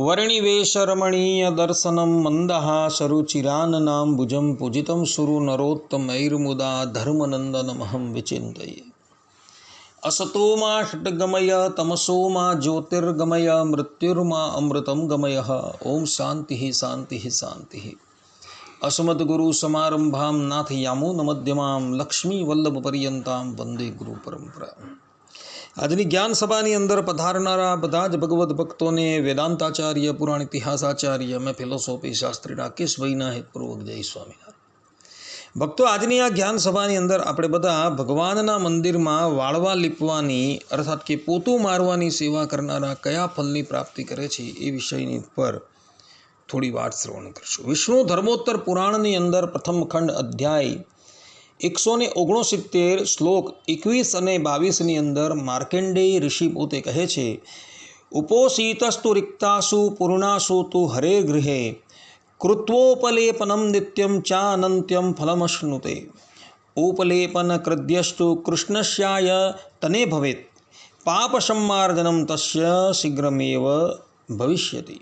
वर्णिवेशरमणीयदर्शनं मन्दः शरुचिराननां भुजं पूजितं सुरु नरोत्तमैर्मुदा धर्मनन्दनमहं विचिन्तये असतो मा षट्गमय तमसो मा ज्योतिर्गमय मृत्युर्मा अमृतं गमयः ॐ शान्तिः शान्तिः शान्तिः अस्मद्गुरुसमारम्भां नाथयामो न मध्यमां लक्ष्मीवल्लभपर्यन्तां वन्दे गुरुपरम्परा આજની જ્ઞાન સભાની અંદર પધારનારા બધા જ ભગવદ્ ભક્તોને વેદાંતાચાર્ય પુરાણ ઇતિહાસાચાર્ય મેં ફિલોસોફી શાસ્ત્રી રાકેશભાઈના હેતપૂર્વક જય સ્વામિનારાયણ. ભક્તો, આજની આ જ્ઞાન સભાની અંદર આપણે બધા ભગવાનના મંદિરમાં વાળવા લીપવાની, અર્થાત કે પોતું મારવાની સેવા કરનારા કયા ફલની પ્રાપ્તિ કરે છે એ વિષયની ઉપર થોડી વાત શ્રવણ કરશું. વિષ્ણુ ધર્મોત્તર પુરાણની અંદર પ્રથમ ખંડ અધ્યાય એકસો ને ઓગણસિત્તેર શ્લોક એકવીસ અને બાવીસની અંદર માર્કેન્ડેય ઋષિ પોતે કહે છે ઉપોષિતસ્તુ રિક્તાસુ પૂર્ણાસુ તુ હરે ગૃહે, કૃત્વોપલેપનમ નિત્યમ ચાનંત્યમ ફલમશ્નુતે ઉપલેપન કૃદ્યસ્તુ કૃષ્ણસ્યાય તને ભવેત, પાપસંમાર્જનમ તસ્ય શીઘ્રમેવ ભવિષ્યતિ.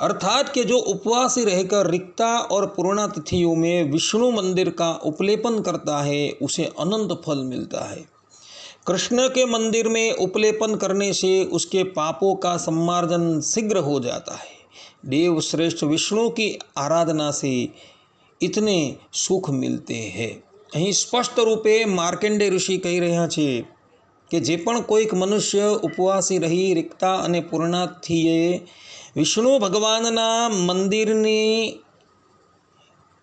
अर्थात कि जो उपवासी रहकर रिक्ता और पूर्णा तिथियों में विष्णु मंदिर का उपलेपन करता है उसे अनंत फल मिलता है कृष्ण के मंदिर में उपलेपन करने से उसके पापों का सम्मार्जन शीघ्र हो जाता है देव श्रेष्ठ विष्णु की आराधना से इतने सुख मिलते हैं અહીં સ્પષ્ટ રૂપે માર્કેન્ડે ઋષિ કહી રહ્યા છે કે જે પણ કોઈક મનુષ્ય ઉપવાસી રહી રિક્તા અને પૂર્ણાથીએ વિષ્ણુ ભગવાનના મંદિરની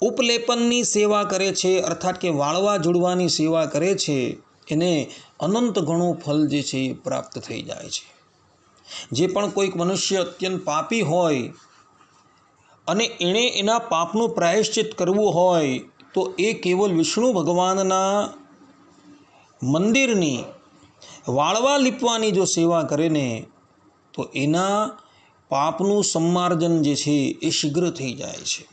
ઉપલેપનની સેવા કરે છે, અર્થાત કે વાળવા જોડવાની સેવા કરે છે, એને અનંત ગણું ફલ જે છે એ પ્રાપ્ત થઈ જાય છે. જે પણ કોઈક મનુષ્ય અત્યંત પાપી હોય અને એણે એના પાપનું પ્રાયશ્ચિત કરવું હોય, તો એ કેવલ વિષ્ણુ ભગવાનના મંદિરની વાળવા લીપવાની જો સેવા કરે ને, તો એના પાપનું સંમાર્જન જે છે એ શીઘ્ર થઈ જાય છે.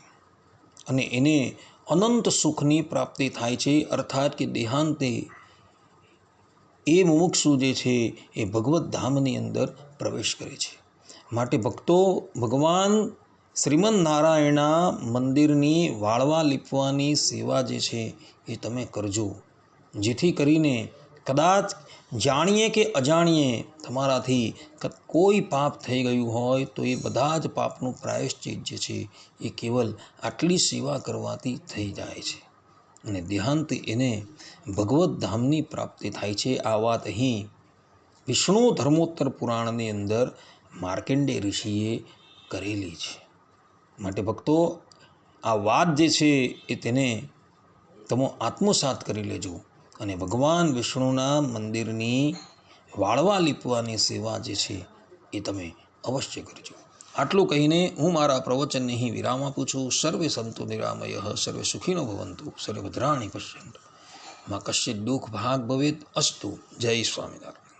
અને એને અનંત સુખની પ્રાપ્તિ થાય છે, અર્થાત કે દેહાંતે એ મુમુક્ષુ જે છે એ ભગવત ધામની અંદર પ્રવેશ કરે છે. માટે ભક્તો, ભગવાન શ્રીમદ નારાયણના મંદિરની વાળવા લીપવાની સેવા જે છે એ તમે કરજો. જેથી કરીને કદાચ જાણીએ કે અજાણીએ તમારાથી કોઈ પાપ થઈ ગયું હોય તો એ બધા જ પાપનું પ્રાયશ્ચિત જે છે એ કેવલ આટલી સેવા કરવાથી થઈ જાય છે. અને દેહાંત એને ભગવત ધામની પ્રાપ્તિ થાય છે. આ વાત અહીં વિષ્ણુ ધર્મોત્તર પુરાણની અંદર માર્કેન્ડે ઋષિએ કરેલી છે. માટે ભક્તો, આ વાત જે છે એ તેને તમે આત્મસાત કરી લેજો. અને ભગવાન વિષ્ણુના મંદિરની વાળવા લીપવાની સેવા જે છે એ તમે અવશ્ય કરજો. આટલું કહીને હું મારા પ્રવચનને અહીં વિરામ આપું છું. સર્વે સંતો નિરામય, સર્વે સુખીનો ભવંતુ સર્વે ભદ્રાણી પશ્યંત. માં કશ્ચિત દુઃખ ભાગ ભવેત અસ્તુ. જય સ્વામિનારાયણ.